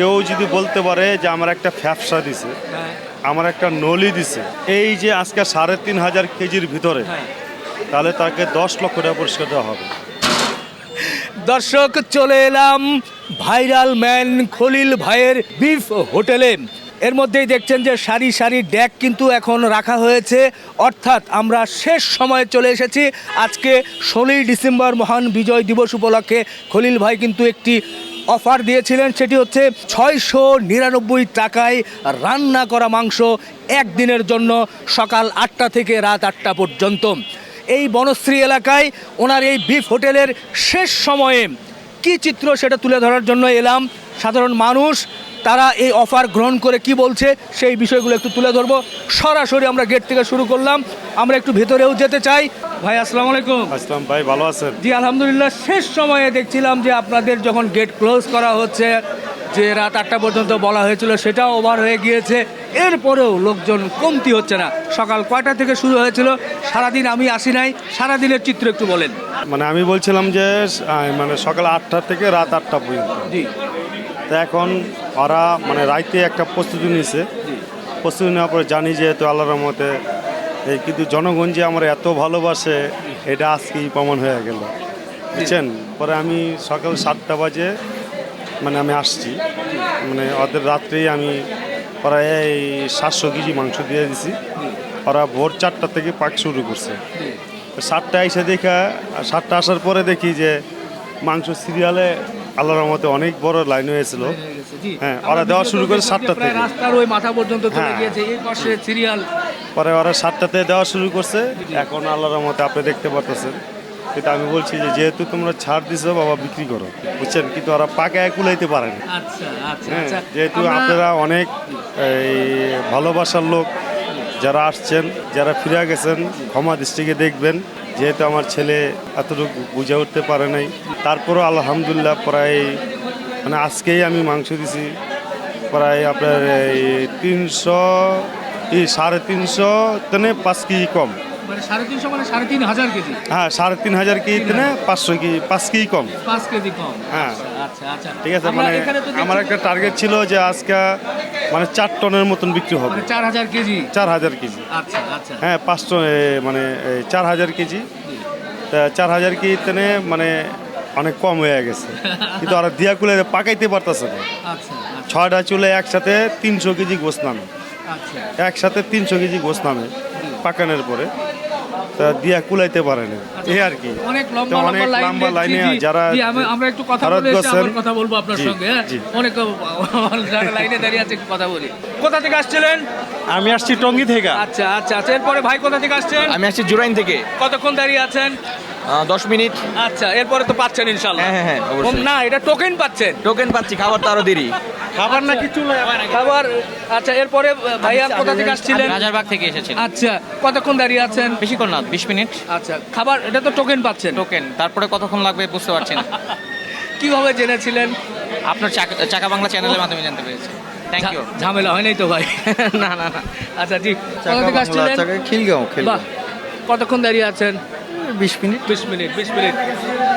কেউ যদি বলতে পারে যে আমার একটা ফ্যাপসা দিছে আমার একটা নলি দিছে এই যে আজকে সাড়ে তিন হাজার কেজির ভিতরে তাহলে তাকে দশ লক্ষ টাকা পুরস্কার দেওয়া হবে। দর্শক চলে এলাম ভাইরাল ম্যান খলিল ভাইয়ের বিফ হোটেলে। এর মধ্যেই দেখছেন যে সারি সারি ড্যাক কিন্তু এখন রাখা হয়েছে। অর্থাৎ আমরা শেষ সময়ে চলে এসেছি। আজকে ষোলোই ডিসেম্বর মহান বিজয় দিবস উপলক্ষে খলিল ভাই কিন্তু একটি অফার দিয়েছিলেন সেটি হচ্ছে ছয়শো নিরানব্বই টাকায় রান্না করা মাংস একদিনের জন্য সকাল আটটা থেকে রাত আটটা পর্যন্ত। এই বনশ্রী এলাকায় ওনার এই বিফ হোটেলের শেষ সময়ে কি চিত্র সেটা তুলে ধরার জন্য এলাম। সাধারণ মানুষ তারা এই অফার গ্রহণ করে কি বলছে সেই বিষয়গুলো একটু তুলে ধরবো। সরাসরি আমরা গেট থেকে শুরু করলাম। আমরা একটু ভেতরেও যেতে চাই। ভাই আসসালাম আলাইকুম। আসলাম ভাই ভালো আছেন? জি আলহামদুলিল্লাহ। শেষ সময়ে দেখছিলাম যে আপনাদের যখন গেট ক্লোজ করা হচ্ছে যে রাত আটটা পর্যন্ত বলা হয়েছিল সেটাও ওভার হয়ে গিয়েছে। এরপরেও লোকজন কমতি হচ্ছে না। সকাল কয়টা থেকে শুরু হয়েছিল? সারাদিন আমি আসি নাই। সারাদিনের চিত্র একটু বলেন। মানে আমি বলছিলাম যে মানে সকাল আটটা থেকে রাত আটটা পর্যন্ত। জি। তো এখন ওরা মানে রাইতে একটা প্রস্তুতি নিয়েছে। প্রস্তুতি নেওয়ার পরে জানি যেহেতু আল্লাহর রহমতে, এই কিন্তু জনগণ যে আমার এত ভালোবাসে, এটা আজকেই প্রমাণ হয়ে গেল। বুঝছেন? পরে আমি সকাল সাতটা বাজে মানে আমি আসছি। মানে ওদের রাত্রেই আমি প্রায় এই সাতশো কেজি মাংস দিয়ে দিছি। ওরা ভোর চারটা থেকে পাক শুরু করছে। সাতটা এসে দেখা, সাতটা আসার পরে দেখি যে মাংস সিরিয়ালে আল্লাহর রহমতে অনেক বড় লাইন হয়েছিল হ্যাঁ, ওরা দেওয়া শুরু করে সাতটা থেকে। রাস্তার ওই মাথা পর্যন্ত চলে হ্যাঁ। গিয়েছে এই পাশে সিরিয়াল। পরে ওরা সাতটাতে দেওয়া শুরু করছে এখন আল্লাহর রহমতে আপনি দেখতে পারতেছেন। কিন্তু আমি বলছি যে যেহেতু তোমরা ছাড় দিছো বাবা বিক্রি করো বুঝছেন? কিন্তু ওরা পাকায় কুলাইতে পারে না। আচ্ছা আচ্ছা হ্যাঁ, আচ্ছা। যেহেতু আপনারা অনেক এই ভালোবাসার লোক যারা আসছেন, যারা ফিরে গেছেন, ক্ষমা দৃষ্টিকে দেখবেন। যেহেতু আমার ছেলে এতটুকু বুঝে উঠতে পারে নাই। তারপরও আলহামদুলিল্লাহ প্রায় মানে আজকেই আমি মাংস দিছি, প্রায় আপনার এই তিনশো, এই সাড়ে তিনশো, তেনে পাঁচ কেজি কম। মানে সাড়ে তিনশো মানে সাড়ে তিন হাজার কেজি? হ্যাঁ সাড়ে তিন হাজার কেজি পাঁচশো কেজি পাঁচ কেজি কম? পাঁচ কেজি কম। হ্যাঁ। আচ্ছা আচ্ছা ঠিক আছে মানে আমার একটা টার্গেট ছিল যে আজকে মানে চার টনের মতন বিক্রি হবে। মানে চার হাজার কেজি? চার হাজার কেজি। আচ্ছা আচ্ছা। হ্যাঁ পাঁচ টন মানে চার হাজার কেজি। তা চার হাজার মানে অনেক কম হয়ে গেছে। কিন্তু আর দিয়া কুলে পাকাইতে পারতেছে না। আচ্ছা আচ্ছা। ছয়টা চুলে একসাথে তিনশো কেজি গোস নামে। আচ্ছা। একসাথে তিনশো কেজি গোস নামে পাকানোর পরে। তা দিয়া কুলাইতে পারে না। এই আর কি। অনেক তো লম্বা লাইন যারা আমি- আমরা একটু কথা বলে এসে বলছেন- আবার কথা বলব আপনার সঙ্গে হ্যাঁ? অনেক লাইনে দাঁড়িয়ে আছে কথা বলি। কোথা থেকে আসছিলেন? আমি আসছি টঙ্গি থেকে। আচ্ছা আচ্ছা আচ্ছা। এরপরে ভাই কোথা থেকে আসছেন? আমি আসছি জুরাইন থেকে। কতক্ষণ দাঁড়িয়ে আছেন? দশ মিনিট। আচ্ছা এরপরে তো পাচ্ছেন ইনশাল্লাহ হ্যাঁ, হ্যাঁ, হ্যাঁ, অবশ্যই। না এটা টোকেন পাচ্ছেন? টোকেন পাচ্ছি খাবার তো আরও দেরি। খাবার না কিছু খাবার আচ্ছা এরপরে ভাইয়া কোথা থেকে আসছিলেন? রাজারবাগ থেকে এসেছেন আচ্ছা কতক্ষণ দাঁড়িয়ে আছেন? বেশিক্ষণ না বিশ মিনিট। আচ্ছা খাবার এটা তো টোকেন পাচ্ছেন। টোকেন তারপরে কতক্ষণ লাগবে বুঝতে পারছি না। কীভাবে জেনেছিলেন? আপনার চাকা- চাকা বাংলা চ্যানেলের মাধ্যমে জানতে পেরেছি। থ্যাংক ইউ ঝামেলা হয় নাই তো ভাই? না না না। আচ্ছা জি কোথা থেকে আসছিলেন? খিলগাঁও কতক্ষণ দাঁড়িয়ে আছেন? বিশ মিনিট। বিশ মিনিট বিশ মিনিট।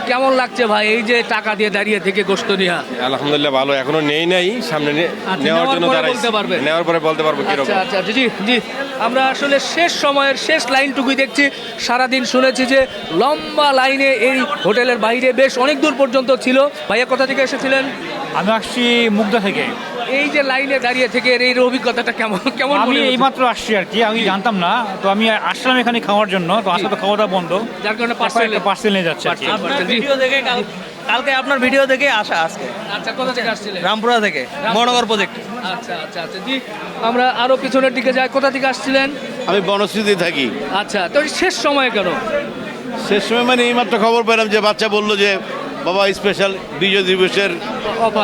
কেমন লাগছে ভাই এই যে টাকা দিয়ে দাঁড়িয়ে থেকে গোস্ত নেওয়া আলহামদুলিল্লাহ ভালো এখনও নেই নাই সামনে আচ্ছা, নেওয়ার জন্য বলতে পারবেন। নেওয়ার পরে বলতে পারব আচ্ছা আচ্ছা জি জি। আমরা আসলে শেষ সময়ের শেষ লাইনটুকুই দেখছি। সারাদিন শুনেছি যে লম্বা লাইনে এই হোটেলের বাইরে বেশ অনেক দূর পর্যন্ত ছিল। ভাইয়া কোথা থেকে এসেছিলেন? আমি আসছি মুগদা থেকে। এই যে লাইনে দাঁড়িয়ে থেকে এর এই অভিজ্ঞতাটা কেমন কেমন আমি এইমাত্র আসছি আর কি আমি জানতাম না তো আমি আসলাম এখানে খাওয়ার জন্য তো আসলে তো খাওয়া দাওয়া বন্ধ। যার কারণে পার্সেল পার্সেল নিয়ে যাচ্ছে আচ্ছা, জি। দেখে কালকে আপনার ভিডিও দেখে আসা আজকে। আচ্ছা কোথা থেকে আসছিলেন? রামপুরা থেকে মহানগর প্রজেক্ট। আচ্ছা আচ্ছা আচ্ছা জি আমরা আরও পিছনের দিকে যাই। কোথা থেকে আসছিলেন? আমি বনশ্রীতে থাকি। আচ্ছা তো শেষ সময় কেন? শেষ সময় মানে এইমাত্র খবর পেলাম যে বাচ্চা বলল যে বাবা স্পেশাল বিজয় দিবসের।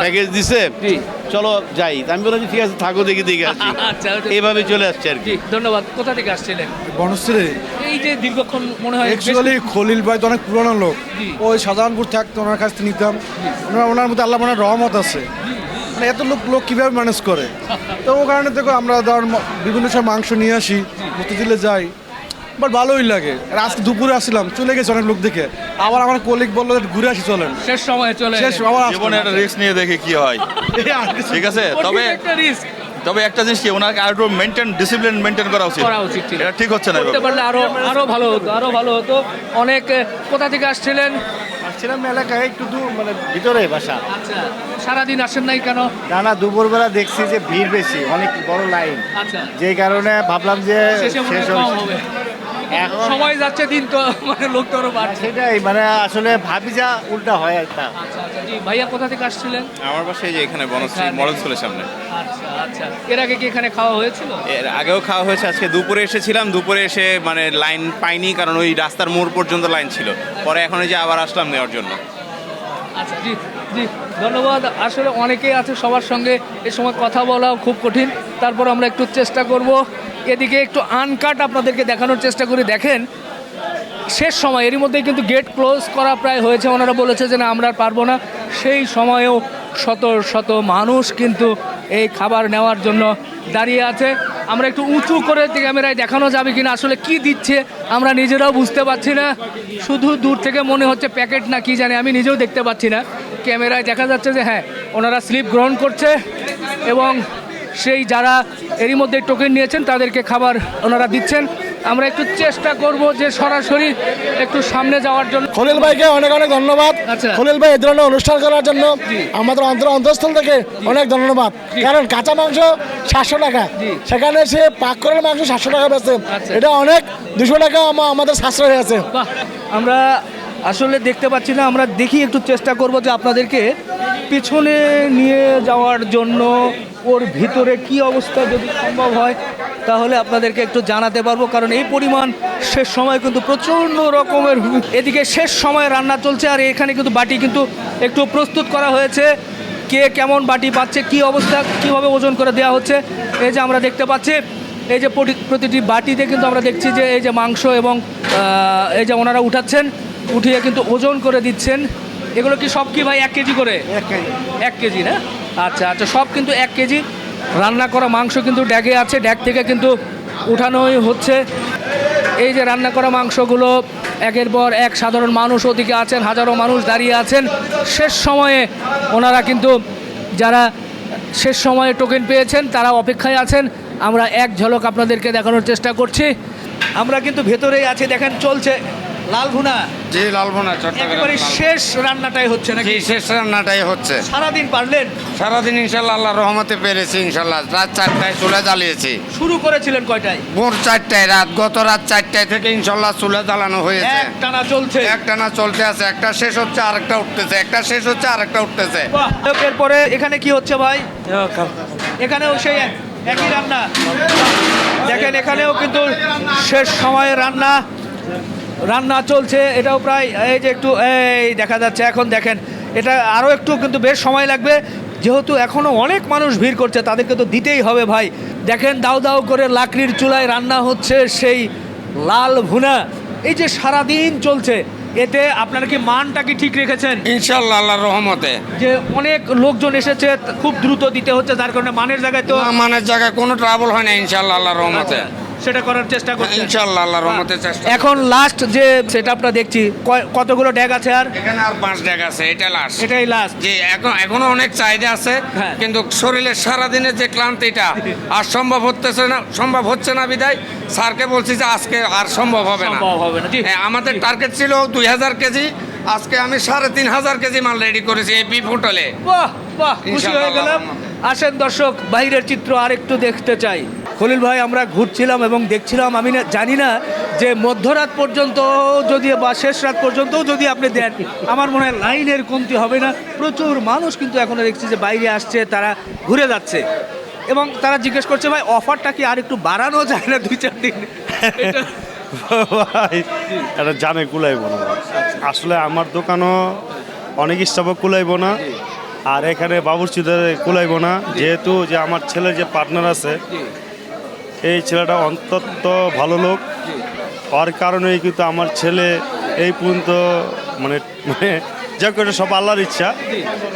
প্যাকেজ দিছে। জি। চলো যাই। আমি বললাম যে ঠিক আছে থাকো দেখি দেখে আসছি। আচ্ছা এইভাবে চলে আসছে আর কি। ধন্যবাদ। কোথা থেকে আসছিলেন? বনশ্রী। এই যে দীর্ঘক্ষণ মনে হয় অ্যাকচুয়ালি খলিল ভাই তো অনেক পুরনো লোক। ওই সাধারণপুর থাকতো ওনার কাছ থেকে নিতাম। ওনার ওনার মধ্যে আল্লাহ মনে রহমত আছে। মানে এত লোক লোক কীভাবে ম্যানেজ করে? তো ও কারণে দেখো আমরা ধর বিভিন্ন সময় মাংস নিয়ে আসি দিলে যাই। বাট ভালোই লাগে। আজকে দুপুরে আসছিলাম চলে গেছে অনেক লোক দেখে। আবার আমার কলিগ বলল ঘুরে আসি চলেন। শেষ সময়ে চলে শেষ আবার জীবনে একটা রিস্ক নিয়ে দেখে কি হয়। ঠিক আছে তবে রিস্ক তবে একটা জিনিস কি ওনাকে আরও মেনটেন ডিসিপ্লিন মেনটেন করা উচিত। করা উচিত ঠিক। এটা ঠিক হচ্ছে না করতে পারলে আরও আরও ভালো হতো আরও ভালো হতো। অনেক কোথা থেকে আসছিলেন? আসছিলাম এলাকায় একটু দূর মানে ভিতরে বাসা। আচ্ছা সারাদিন আসেন নাই কেন? না না দুপুরবেলা দেখছি যে ভিড় বেশি অনেক বড় লাইন। আচ্ছা। যে কারণে ভাবলাম যে শেষে হবে। সময় যাচ্ছে দিন তো মানে লোক তো আরও বাড়ছে। সেটাই মানে আসলে ভাবি যা উল্টা হয় একটা আচ্ছা আচ্ছা জি ভাইয়া কোথা থেকে আসছিলেন? আমার বাসায় যে এখানে বনশ্রী মডেল স্কুলের সামনে। আচ্ছা আচ্ছা। এর আগে কি এখানে খাওয়া হয়েছিল? এর আগেও খাওয়া হয়েছে আজকে দুপুরে এসেছিলাম। দুপুরে এসে মানে লাইন পাইনি কারণ ওই রাস্তার মোড় পর্যন্ত লাইন ছিল। পরে এখন এই যে আবার আসলাম নেওয়ার জন্য। আচ্ছা জি জি ধন্যবাদ। আসলে অনেকেই আছে সবার সঙ্গে এ সময় কথা বলাও খুব কঠিন। তারপর আমরা একটু চেষ্টা করব। এদিকে একটু আনকাট আপনাদেরকে দেখানোর চেষ্টা করি। দেখেন, শেষ সময়, এরই মধ্যে কিন্তু গেট ক্লোজ করা প্রায় হয়েছে। ওনারা বলেছে যে না, আমরা আর পারব না। সেই সময়েও শত শত মানুষ কিন্তু এই খাবার নেওয়ার জন্য দাঁড়িয়ে আছে। আমরা একটু উঁচু করে ক্যামেরায় দেখানো যাবে কিনা, আসলে কি দিচ্ছে, আমরা নিজেরাও বুঝতে পারছি না। শুধু দূর থেকে মনে হচ্ছে প্যাকেট না কি জানি, আমি নিজেও দেখতে পাচ্ছি না। ক্যামেরায় দেখা যাচ্ছে যে হ্যাঁ ওনারা স্লিপ গ্রহণ করছে এবং সেই যারা এরই মধ্যে টোকেন নিয়েছেন তাদেরকে খাবার ওনারা দিচ্ছেন। আমরা একটু চেষ্টা করব যে সরাসরি একটু সামনে যাওয়ার জন্য। খলিল ভাইকে অনেক অনেক ধন্যবাদ। আচ্ছা। খলিল ভাই এই ধরনের অনুষ্ঠান করার জন্য আমাদের অন্তর অন্তঃস্থল থেকে অনেক ধন্যবাদ। কারণ কাঁচা মাংস সাতশো টাকা। সেখানে সে পাক করার মাংস সাতশো টাকা বেচে। আচ্ছা। এটা অনেক দুশো টাকা আমাদের সাশ্রয় হয়েছে। আমরা আসলে দেখতে পাচ্ছি না, আমরা দেখি একটু চেষ্টা করব যে আপনাদেরকে পিছনে নিয়ে যাওয়ার জন্য ওর ভিতরে কি অবস্থা যদি সম্ভব হয়, তাহলে আপনাদেরকে একটু জানাতে পারব, কারণ এই পরিমাণ শেষ সময় কিন্তু প্রচণ্ড রকমের এদিকে শেষ সময় রান্না চলছে, আর এখানে কিন্তু বাটি কিন্তু একটু প্রস্তুত করা হয়েছে। কে কেমন বাটি পাচ্ছে, কি অবস্থা, কীভাবে ওজন করে দেওয়া হচ্ছে, এই যে আমরা দেখতে পাচ্ছি, এই যে প্রতিটি বাটিতে কিন্তু আমরা দেখছি যে এই যে মাংস এবং এই যে ওনারা উঠাচ্ছেন। উঠিয়ে কিন্তু ওজন করে দিচ্ছেন। এগুলো কি সব কি ভাই এক কেজি করে? এক কেজি। না? আচ্ছা আচ্ছা সব কিন্তু এক কেজি। রান্না করা মাংস কিন্তু ড্যাগে আছে ড্যাগ থেকে কিন্তু উঠানোই হচ্ছে। এই যে রান্না করা মাংসগুলো একের পর এক সাধারণ মানুষ ওদিকে আছেন হাজারো মানুষ দাঁড়িয়ে আছেন। শেষ সময়ে ওনারা কিন্তু যারা শেষ সময়ে টোকেন পেয়েছেন তারা অপেক্ষায় আছেন। আমরা এক ঝলক আপনাদেরকে দেখানোর চেষ্টা করছি। আমরা কিন্তু ভেতরেই আছি দেখেন চলছে। লাল ভুনা জি লালমোনা একেবারে শেষ রান্নাটাই হচ্ছে নাকি? শেষ রান্নাটাই হচ্ছে। সারাদিন পারলেন? সারাদিন ইনশাল্লাহ আল্লাহ রহমতে পেরেছি ইনশাল্লাহ। রাত চারটায় চুলে জ্বালিয়েছি। শুরু করেছিলেন কয়টায়? ভোর চারটায় রাত গত রাত চারটায় থেকে ইনশাল্লাহ চুলে জ্বালানো হয়েছে। এক টানা চলছে। একটানা চলতে আছে একটা শেষ হচ্ছে আরেকটা উঠতেছে একটা শেষ হচ্ছে আরেকটা উঠতেছে। এরপরে এখানে কি হচ্ছে ভাই? এখানেও সেই একই রান্না। দেখেন এখানেও কিন্তু শেষ সময়ে রান্না রান্না চলছে এটাও প্রায় এই যে একটু এই দেখা যাচ্ছে এখন দেখেন এটা আরও একটু কিন্তু বেশ সময় লাগবে যেহেতু এখনও অনেক মানুষ ভিড় করছে তাদেরকে তো দিতেই হবে ভাই। দেখেন দাও দাও করে লাকড়ির চুলায় রান্না হচ্ছে সেই লাল ভুনা। এই যে সারাদিন চলছে এতে আপনারা কি মানটা কি ঠিক রেখেছেন? ইনশাল্লাহ আল্লাহর রহমতে। যে অনেক লোকজন এসেছে খুব দ্রুত দিতে হচ্ছে যার কারণে মানের জায়গায় তো মানের জায়গায় কোনো ট্রাবল হয় না ইনশাল্লাহ আল্লাহর রহমতে। সেটা করার চেষ্টা করছে। ইনশাল্লাহ আল্লাহর রহমতে চেষ্টা এখন লাস্ট যে সেটআপটা দেখছি কয়- কতগুলো ড্যাগ আছে আর? এখানে আর পাঁচ ডেক আছে এটা লাস্ট এটাই লাস্ট যে এখন এখনও অনেক চাহিদা আছে হ্যাঁ। কিন্তু শরীরের সারাদিনের যে ক্লান্তিটা আর সম্ভব হতেছে না সম্ভব হচ্ছে না বিদায় স্যারকে বলছি যে আজকে আর সম্ভব হবে না। সম্ভব হবে না হ্যাঁ আমাদের টার্গেট ছিল দুই হাজার কেজি আজকে আমি সাড়ে তিন হাজার কেজি মাল রেডি করেছি এই বিফ হোটেলে বাহ বাহ খুশি হয়ে গেলাম। আসেন দর্শক বাইরের চিত্র আরেকটু দেখতে চাই। খলিল ভাই, আমরা ঘুরছিলাম এবং দেখছিলাম, আমি না জানি না যে মধ্যরাত পর্যন্ত যদি বা শেষ রাত পর্যন্ত যদি আপনি দেন, আমার মনে হয় লাইনের কমতি হবে না। প্রচুর মানুষ কিন্তু এখনও দেখছি যে বাইরে আসছে, তারা ঘুরে যাচ্ছে। এবং তারা জিজ্ঞেস করছে, ভাই, অফারটা কি আর একটু বাড়ানো যায় না দুই চার দিন? ভাই, এটা জানে কুলাইব না। আসলে আমার দোকানও অনেক স্টাফও কুলাইব না, আর এখানে বাবুর বাবুর্চিদের কুলাইব না। যেহেতু যে আমার ছেলে যে পার্টনার আছে এই ছেলেটা অন্তত ভালো লোক। হওয়ার কারণেই কিন্তু আমার ছেলে এই পর্যন্ত মানে মানে যাক এটা সব আল্লাহর ইচ্ছা।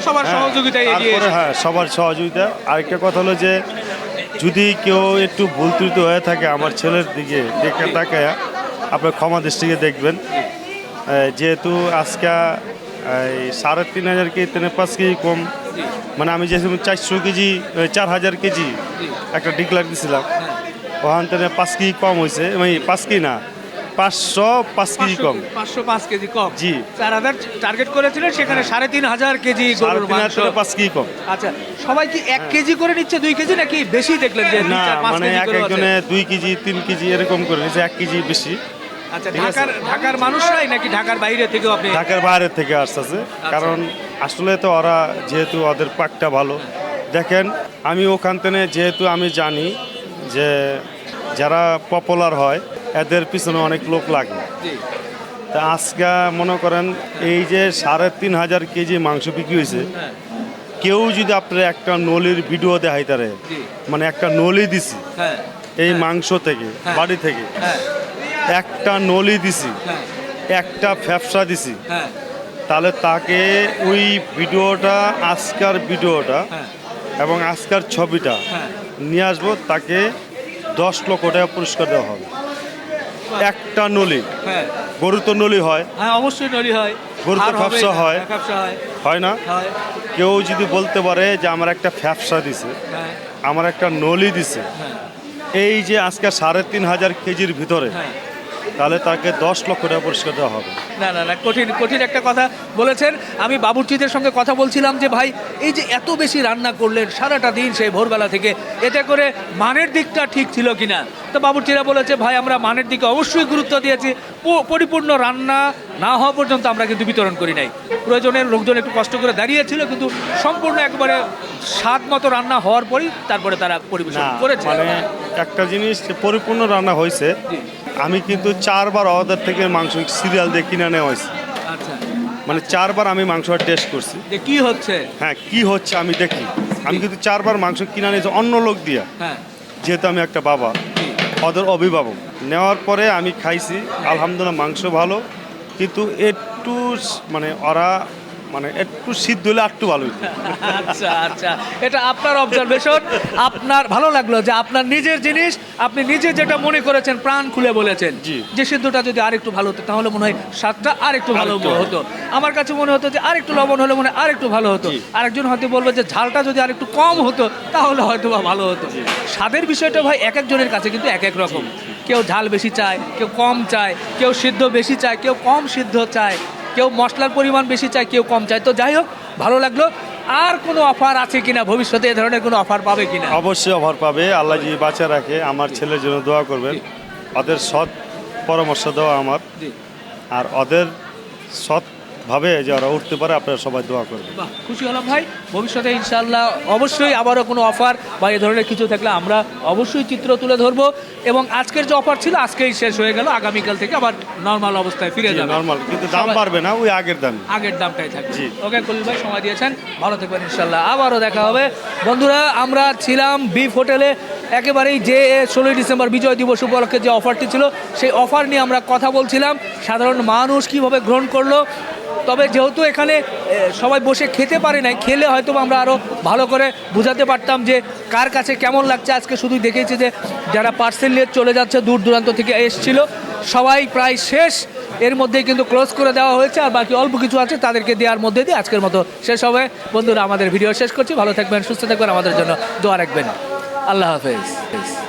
সবার হ্যাঁ, সহযোগিতায় তারপরে হ্যাঁ সবার সহযোগিতা। আরেকটা কথা হলো যে যদি কেউ একটু ভুল ত্রুটি হয়ে থাকে আমার ছেলের দিকে দেখে তাকায় আপনার ক্ষমা দৃষ্টিকে দেখবেন। যেহেতু আজকে এই সাড়ে তিন হাজার কেজি তিন পাঁচ কেজি কম। মানে আমি যেরকম চারশো কেজি চার হাজার কেজি একটা ডিক্লার দিছিলাম। ওখান থেকে পাঁচ কেজি কম হয়েছে মানে পাঁচ কেজি না পাঁচশো পাঁচ কেজি কম। পাঁচশো পাঁচ কেজি কম। জি। চার হাজার টার্গেট করেছিলেন সেখানে সাড়ে তিন হাজার কেজি গরুর মাংস। পাঁচ কেজি কম। আচ্ছা সবাই কি এক কেজি করে নিচ্ছে দুই কেজি নাকি বেশি দেখলেন যে না মানে এক একজনে দুই কেজি তিন কেজি এরকম করে নিয়েছে এক কেজি বেশি। আচ্ছা ঢাকার ঢাকার মানুষরাই নাকি ঢাকার বাইরে থেকেও আপনি ঢাকার বাইরে থেকে আসতেছে। কারণ আসলে তো ওরা যেহেতু ওদের পাকটা ভালো। দেখেন আমি ওখান থেকে যেহেতু আমি জানি যে যারা পপুলার হয় এদের পিছনে অনেক লোক লাগে। তা আজকে মনে করেন এই যে সাড়ে তিন হাজার কেজি মাংস বিক্রি হয়েছে হ্যাঁ। কেউ যদি আপনার একটা নলির ভিডিও দেখাই তারে মানে একটা নলি দিছি হ্যাঁ। এই মাংস থেকে হ্যাঁ। বাড়ি থেকে হ্যাঁ। একটা নলি দিছি হ্যাঁ। একটা ফ্যাপসা দিছি হ্যাঁ। তাহলে তাকে ওই ভিডিওটা আজকার ভিডিওটা হ্যাঁ। এবং আজকার ছবিটা হ্যাঁ। নিয়ে আসব তাকে দশ লক্ষ টাকা পুরস্কার দেওয়া হবে। একটা নলি। হ্যাঁ। গরু তো নলি হয়। হ্যাঁ অবশ্যই নলি হয়। গরু তো ফ্যাপসা হয়। হ্যাঁ, না? কেউ যদি বলতে পারে যে আমার একটা ফ্যাপসা দিছে হ্যাঁ। আমার একটা নলি দিছে এই যে আজকে সাড়ে তিন হাজার কেজির ভিতরে তাহলে তাকে দশ লক্ষ টাকা পুরস্কার দেওয়া হবে। না না না কঠিন কঠিন একটা কথা বলেছেন। আমি বাবুর্চিদের সঙ্গে কথা বলছিলাম যে ভাই এই যে এত বেশি রান্না করলেন সারাটা দিন সেই ভোরবেলা থেকে এতে করে মানের দিকটা ঠিক ছিল কিনা? তো বাবুর্চিরা বলেছে ভাই আমরা মানের দিকে অবশ্যই গুরুত্ব দিয়েছি। পরিপূর্ণ রান্না না হওয়া পর্যন্ত আমরা কিন্তু বিতরণ করি নাই। প্রয়োজনের লোকজন একটু কষ্ট করে দাঁড়িয়েছিল কিন্তু সম্পূর্ণ একবারে স্বাদ মতো রান্না হওয়ার পরই তারপরে তারা পরিবেশন করেছে। মানে একটা জিনিস পরিপূর্ণ রান্না হয়েছে। আমি কিন্তু চারবার ওদের থেকে মাংস সিরিয়াল দিয়ে কিনে নেওয়া হয়েছে। আচ্ছা। মানে চারবার আমি মাংসটা টেস্ট করছি। যে কি হচ্ছে? হ্যাঁ কি হচ্ছে আমি দেখি। আমি কিন্তু চারবার মাংস কিনে নিয়েছি অন্য লোক দিয়া। হ্যাঁ। যেহেতু আমি একটা বাবা। ওদের অভিভাবক। নেওয়ার পরে আমি খাইছি আলহামদুলিল্লাহ মাংস ভালো। কিন্তু একটু মানে ওরা মানে একটু সিদ্ধ হলে একটু ভালো আচ্ছা আচ্ছা। এটা আপনার অবজারভেশন আপনার ভালো লাগল যে আপনার নিজের জিনিস আপনি নিজে যেটা মনে করেছেন প্রাণ খুলে বলেছেন। যে সিদ্ধটা যদি আরেকটু ভালো হতো তাহলে মনে হয় স্বাদটা আরেকটু ভালো হতো। আমার কাছে মনে হতো যে আরেকটু লবণ হলে মনে হয় আরেকটু ভালো হতো। আরেকজন হয়তো বলবে যে ঝালটা যদি আরেকটু কম হতো তাহলে হয়তো বা ভালো হতো। স্বাদের বিষয়টা ভাই এক একজনের কাছে কিন্তু এক এক রকম। কেউ ঝাল বেশি চায় কেউ কম চায় কেউ সিদ্ধ বেশি চায় কেউ কম সিদ্ধ চায়। কেউ মশলার পরিমাণ বেশি চায় কেউ কম চায়। তো যাই হোক ভালো লাগল। আর কোনো অফার আছে কিনা? ভবিষ্যতে এ ধরনের কোনো অফার পাবে কিনা? অবশ্যই অফার পাবে। আল্লাহ যদি বাঁচা রাখে আমার ছেলের জন্য দোয়া করবেন। ওদের সৎ পরামর্শ দেওয়া আমার। আর ওদের সৎভাবে যে ওরা উঠতে পারে আপনারা সবাই দোয়া করবেন। বাহ খুশি হলাম ভাই। ভবিষ্যতে ইনশাল্লাহ অবশ্যই আবারও কোনো অফার বা এ ধরনের কিছু থাকলে আমরা অবশ্যই চিত্র তুলে ধরবো। এবং আজকের যে অফার ছিল আজকেই শেষ হয়ে গেল। আগামীকাল থেকে আবার নর্মাল অবস্থায় ফিরে যাবে। নর্মাল কিন্তু দাম বাড়বে না ওই আগের দাম। আগের দামটাই থাকবে। ওকে কলিল ভাই সময় দিয়েছেন। ভালো থাকবেন ইনশাল্লাহ আবারও দেখা হবে। বন্ধুরা আমরা ছিলাম বিফ হোটেলে। একেবারেই যে ষোলোই ডিসেম্বর বিজয় দিবস উপলক্ষে যে অফারটি ছিল সেই অফার নিয়ে আমরা কথা বলছিলাম। সাধারণ মানুষ কীভাবে গ্রহণ করল তবে যেহেতু এখানে সবাই বসে খেতে পারে নাই, খেলে হয়তো আমরা আরও ভালো করে বোঝাতে পারতাম যে কার কাছে কেমন লাগছে। আজকে শুধু দেখেছি যে যারা পার্সেল নিয়ে চলে যাচ্ছে, দূর দূরান্ত থেকে এসছিল, সবাই প্রায় শেষ। এর মধ্যে কিন্তু ক্লোজ করে দেওয়া হয়েছে, আর বাকি অল্প কিছু আছে তাদেরকে দেওয়ার মধ্যে দিয়ে আজকের মতো শেষ হবে। বন্ধুরা, আমাদের ভিডিও শেষ করছি, ভালো থাকবেন, সুস্থ থাকবেন, আমাদের জন্য দোয়া রাখবেন। আল্লাহ হাফেজ।